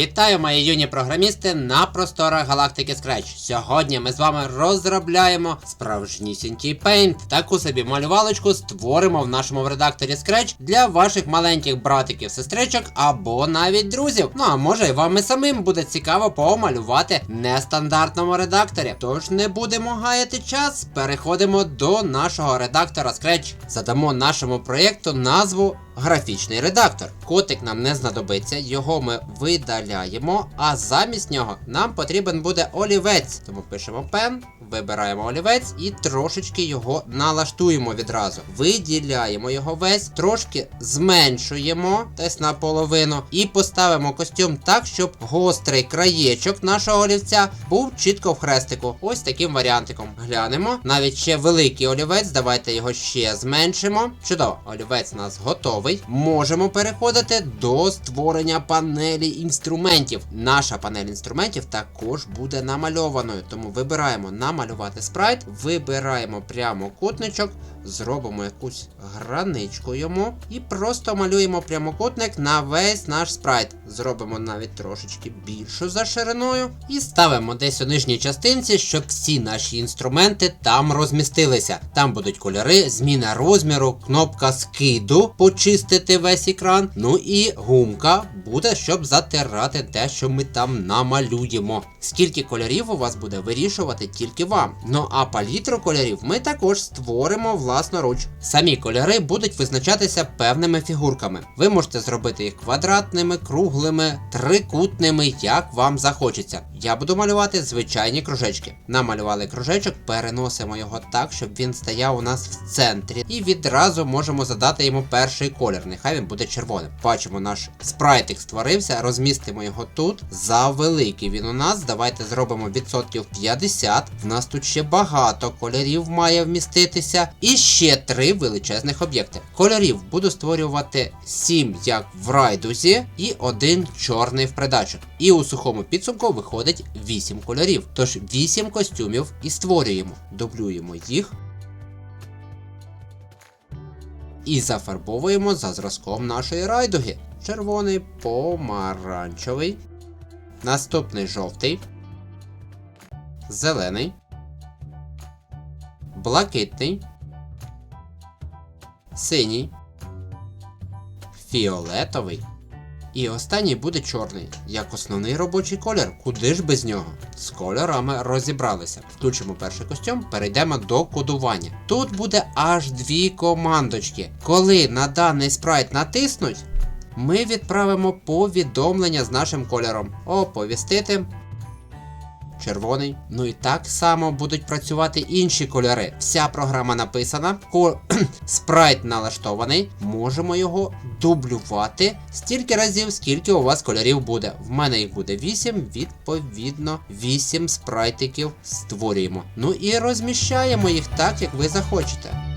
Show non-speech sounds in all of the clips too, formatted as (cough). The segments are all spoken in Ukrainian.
Вітаю, мої юні програмісти на просторах галактики Scratch. Сьогодні ми з вами розробляємо справжнісінький Paint. Таку собі малювалочку створимо в нашому редакторі Scratch для ваших маленьких братиків, сестричок або навіть друзів. Ну а може і вам і самим буде цікаво помалювати нестандартному редакторі. Тож не будемо гаяти час, переходимо до нашого редактора Scratch. Задамо нашому проєкту назву графічний редактор. Котик нам не знадобиться, його ми видаляємо, а замість нього нам потрібен буде олівець. Тому пишемо пен, вибираємо олівець і трошечки його налаштуємо відразу. Виділяємо його весь, трошки зменшуємо десь наполовину, і поставимо костюм так, щоб гострий краєчок нашого олівця був чітко в хрестику. Ось таким варіантиком. Глянемо. Навіть ще великий олівець, давайте його ще зменшимо. Чудово, олівець у нас готовий. Можемо переходити до створення панелі інструментів. Наша панель інструментів також буде намальованою. Тому вибираємо намалювати спрайт, вибираємо прямокутничок, зробимо якусь граничку йому і просто малюємо прямокутник на весь наш спрайт. Зробимо навіть трошечки більшу за шириною і ставимо десь у нижній частинці, щоб всі наші інструменти там розмістилися. Там будуть кольори, зміна розміру, кнопка скиду, почистити весь екран. Ну і гумка буде, щоб затирати те, що ми там намалюємо. Скільки кольорів у вас буде вирішувати тільки вам. Ну а палітру кольорів ми також створимо власноруч. Самі кольори будуть визначатися певними фігурками. Ви можете зробити їх квадратними, круглими, трикутними, як вам захочеться. Я буду малювати звичайні кружечки. Намалювали кружечок, переносимо його так, щоб він стояв у нас в центрі. І відразу можемо задати йому перший колір. Нехай він буде червоним. Бачимо, наш спрайтик створився, розмістимо його тут. Завеликий він у нас. Давайте зробимо відсотків 50. В нас тут ще багато кольорів має вміститися. І ще три величезних об'єкти. Кольорів буду створювати 7, як в райдузі, і один чорний в придачу. І у сухому підсумку виходить 8 кольорів. Тож 8 костюмів і створюємо. Дублюємо їх. І зафарбовуємо за зразком нашої райдуги. Червоний, помаранчевий. Наступний жовтий. Зелений. Блакитний. Синій. Фіолетовий. І останній буде чорний, як основний робочий колір. Куди ж без нього? З кольорами розібралися. Включимо перший костюм, перейдемо до кодування. Тут буде аж дві командочки. Коли на даний спрайт натиснуть, ми відправимо повідомлення з нашим кольором. Оповістити. Червоний. Ну і так само будуть працювати інші кольори. Вся програма написана, ко... (clears throat) спрайт налаштований. Можемо його дублювати стільки разів, скільки у вас кольорів буде. В мене їх буде 8, відповідно, 8 спрайтиків створюємо. Ну і розміщаємо їх так, як ви захочете.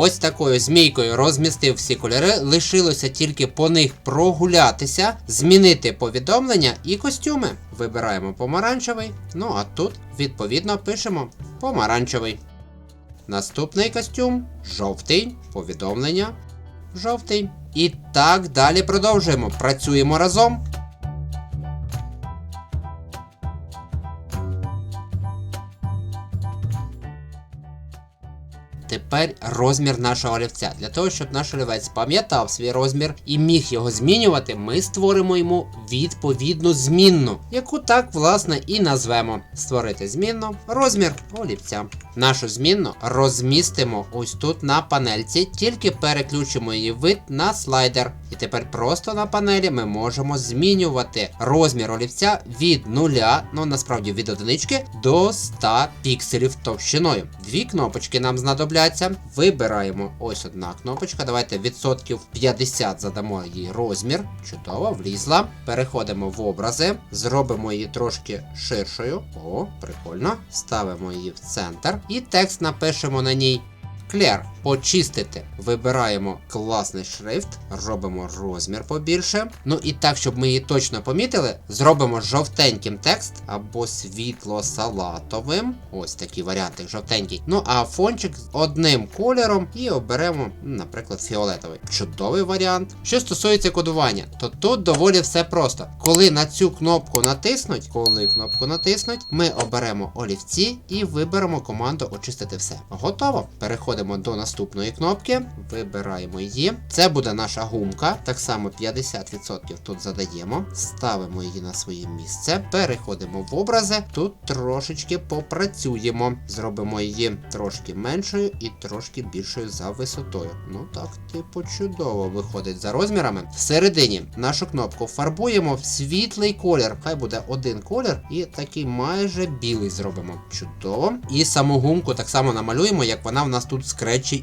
Ось такою змійкою розмістив всі кольори, лишилося тільки по них прогулятися, змінити повідомлення і костюми. Вибираємо помаранчевий, ну а тут відповідно пишемо помаранчевий. Наступний костюм жовтий, повідомлення жовтий. І так далі продовжуємо. Працюємо разом. Тепер розмір нашого олівця. Для того, щоб наш олівець пам'ятав свій розмір і міг його змінювати, ми створимо йому відповідну змінну, яку так, власне, і назвемо. Створити змінну розмір олівця. Нашу змінну розмістимо ось тут на панельці, тільки переключимо її вид на слайдер. І тепер просто на панелі ми можемо змінювати розмір олівця від нуля, ну насправді від одинички, до 100 пікселів товщиною. Дві кнопочки нам знадобляться. Вибираємо ось одна кнопочка. Давайте відсотків 50 задамо їй розмір. Чудово, влізла. Переходимо в образи, зробимо її трошки ширшою. О, прикольно. Ставимо її в центр. І текст напишемо на ній. Клер. Почистити. Вибираємо класний шрифт, робимо розмір побільше. Ну і так, щоб ми її точно помітили, зробимо жовтеньким текст або світло-салатовим. Ось такий варіант, жовтенький. Ну а фончик з одним кольором і оберемо, наприклад, фіолетовий. Чудовий варіант. Що стосується кодування, то тут доволі все просто. Коли на цю кнопку натиснуть, коли кнопку натиснуть, ми оберемо олівці і виберемо команду очистити все. Готово. Переходимо до наступної кнопки, вибираємо її. Це буде наша гумка. Так само 50% тут задаємо, ставимо її на своє місце, переходимо в образи. Тут трошечки попрацюємо. Зробимо її трошки меншою і трошки більшою за висотою. Ну так, типу, чудово виходить за розмірами. Всередині нашу кнопку фарбуємо в світлий колір. Хай буде один колір, і такий майже білий зробимо. Чудово. І саму гумку так само намалюємо, як вона в нас тут в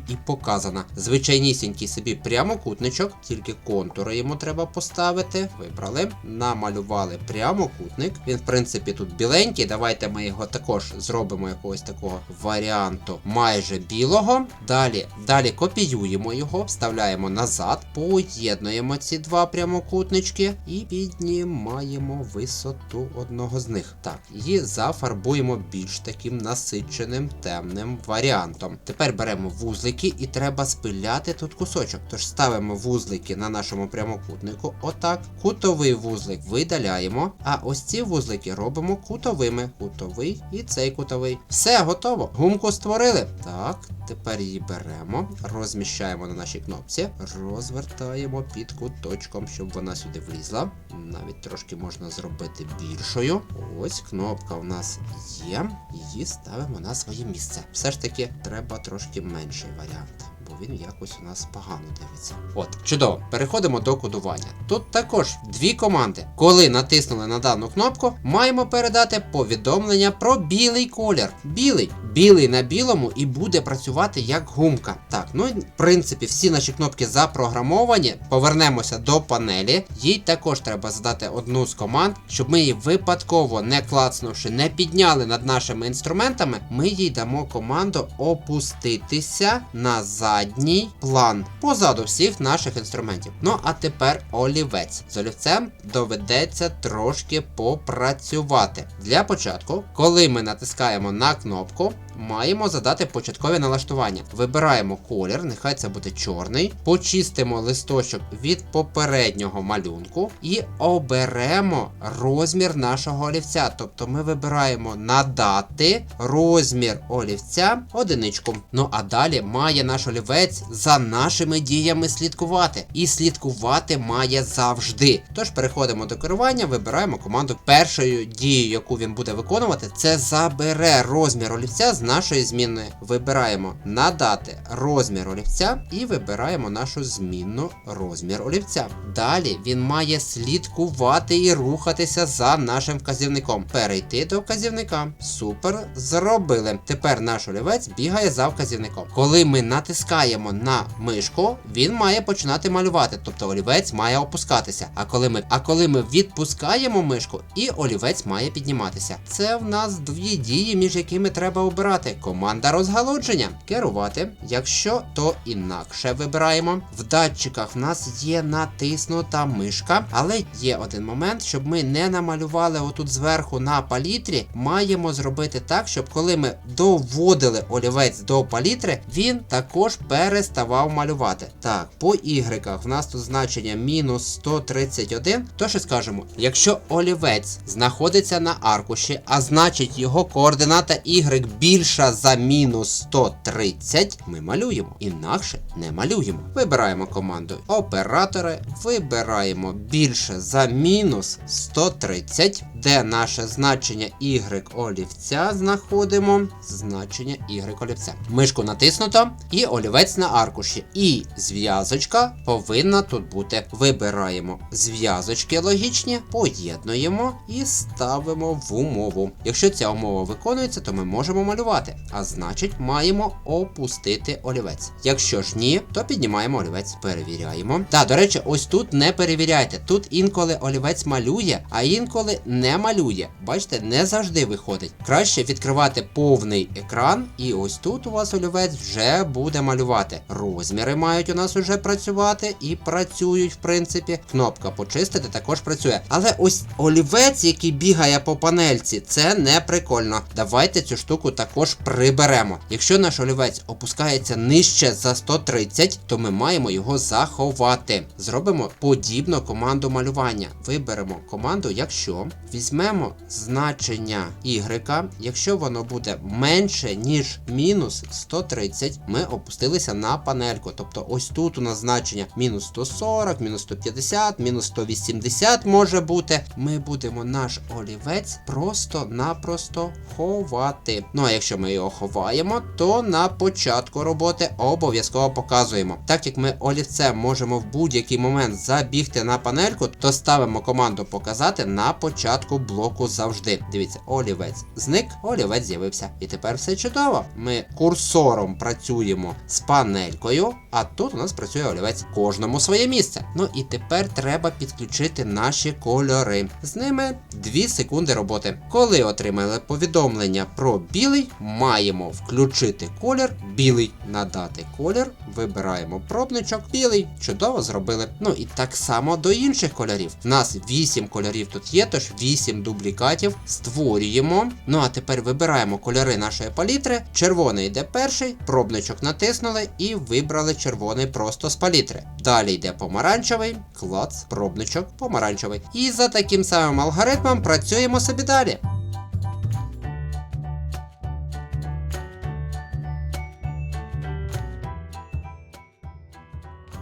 і показана. Звичайнісінький собі прямокутничок, тільки контури йому треба поставити. Вибрали, намалювали прямокутник. Він, в принципі, тут біленький. Давайте ми його також зробимо якогось такого варіанту майже білого. Далі, далі копіюємо його, вставляємо назад, поєднуємо ці два прямокутнички і піднімаємо висоту одного з них. Так, і зафарбуємо більш таким насиченим темним варіантом. Тепер беремо вузлики і треба спиляти тут кусочок. Тож ставимо вузлики на нашому прямокутнику. Отак. Кутовий вузлик видаляємо. А ось ці вузлики робимо кутовими. Кутовий і цей кутовий. Все готово. Гумку створили. Так, тепер її беремо, розміщаємо на нашій кнопці, розвертаємо під куточком, щоб вона сюди влізла. Навіть трошки можна зробити більшою. Ось кнопка у нас є. Її ставимо на своє місце. Все ж таки, треба трошки менший варіант. Бо він якось у нас погано дивиться. От, чудово. Переходимо до кодування. Тут також дві команди. Коли натиснули на дану кнопку, маємо передати повідомлення про білий колір. Білий. Білий на білому і буде працювати як гумка. Так, ну і в принципі всі наші кнопки запрограмовані. Повернемося до панелі. Їй також треба задати одну з команд, щоб ми її випадково не клацнувши, не підняли над нашими інструментами. Ми їй дамо команду опуститися на задній план позаду всіх наших інструментів. Ну а тепер олівець. З олівцем доведеться трошки попрацювати. Для початку, коли ми натискаємо на кнопку, маємо задати початкові налаштування. Вибираємо колір, нехай це буде чорний. Почистимо листочок від попереднього малюнку і оберемо розмір нашого олівця. Тобто ми вибираємо надати розмір олівця одиничку. Ну а далі має наш олівець за нашими діями слідкувати. І слідкувати має завжди. Тож переходимо до керування, вибираємо команду. Першою дією, яку він буде виконувати, це забере розмір олівця з нашої змінної. Вибираємо надати розмір олівця і вибираємо нашу змінну розмір олівця. Далі він має слідкувати і рухатися за нашим вказівником. Перейти до вказівника. Супер, зробили. Тепер наш олівець бігає за вказівником. Коли ми натискаємо на мишку, він має починати малювати, тобто олівець має опускатися. А коли ми, а коли ми відпускаємо мишку, і олівець має підніматися. Це в нас дві дії, між якими треба обирати. Команда розгалудження. Керувати. Якщо то інакше вибираємо. В датчиках в нас є натиснута мишка, але є один момент, щоб ми не намалювали отут зверху на палітрі, маємо зробити так, щоб коли ми доводили олівець до палітри, він також переставав малювати. Так, по ігреках в нас тут значення мінус 131. То що скажемо, якщо олівець знаходиться на аркуші, а значить його координата y більша за мінус 130, ми малюємо. Інакше не малюємо. Вибираємо команду оператори, вибираємо більше за мінус 130, де наше значення y олівця знаходимо. Значення y олівця. Мишку натиснуто і олівець на аркуші. І зв'язочка повинна тут бути. Вибираємо зв'язочки логічні, поєднуємо і ставимо в умову. Якщо ця умова виконується, то ми можемо малювати. Малювати. А значить, маємо опустити олівець. Якщо ж ні, то піднімаємо олівець, перевіряємо. Та, до речі, ось тут не перевіряйте. Тут інколи олівець малює, а інколи не малює. Бачите, не завжди виходить. Краще відкривати повний екран, і ось тут у вас олівець вже буде малювати. Розміри мають у нас уже працювати і працюють, в принципі. Кнопка почистити також працює. Але ось олівець, який бігає по панельці, це не прикольно. Давайте цю штуку також приберемо. Якщо наш олівець опускається нижче за 130, то ми маємо його заховати. Зробимо подібну команду малювання. Виберемо команду, якщо візьмемо значення y, якщо воно буде менше, ніж мінус 130, ми опустилися на панельку. Тобто ось тут у нас значення мінус 140, мінус 150, мінус 180 може бути. Ми будемо наш олівець просто-напросто ховати. Ну а якщо ми його ховаємо, то на початку роботи обов'язково показуємо. Так як ми олівцем можемо в будь-який момент забігти на панельку, то ставимо команду показати на початку блоку завжди. Дивіться, олівець зник, олівець з'явився. І тепер все чудово. Ми курсором працюємо з панелькою, а тут у нас працює олівець кожному своє місце. Ну і тепер треба підключити наші кольори. З ними 2 секунди роботи. Коли отримали повідомлення про білий, маємо включити колір білий, надати колір, вибираємо пробничок, білий. Чудово зробили. Ну і так само до інших кольорів. У нас 8 кольорів тут є, тож 8 дублікатів створюємо. Ну а тепер вибираємо кольори нашої палітри. Червоний йде перший, пробничок натиснули і вибрали червоний просто з палітри. Далі йде помаранчевий, клац, пробничок, помаранчевий. І за таким самим алгоритмом працюємо собі далі.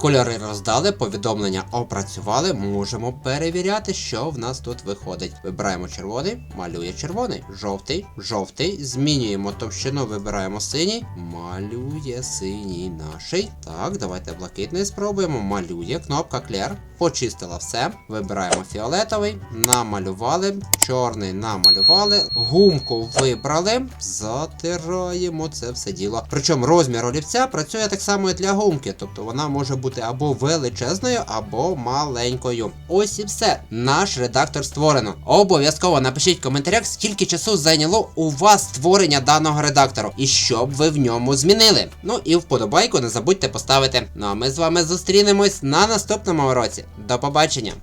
Кольори роздали, повідомлення опрацювали, можемо перевіряти, що в нас тут виходить. Вибираємо червоний, малює червоний, жовтий, жовтий, змінюємо товщину, вибираємо синій, малює синій наший. Так, давайте блакитний спробуємо. Малює, кнопка Clear. Почистила все. Вибираємо фіолетовий, намалювали, чорний намалювали, гумку вибрали, затираємо це все діло. Причому розмір олівця працює так само і для гумки, тобто вона може бути або величезною, або маленькою. Ось і все. Наш редактор створено. Обов'язково напишіть в коментарях, скільки часу зайняло у вас створення даного редактору і що б ви в ньому змінили. Ну і вподобайку не забудьте поставити. Ну а ми з вами зустрінемось на наступному уроці. До побачення!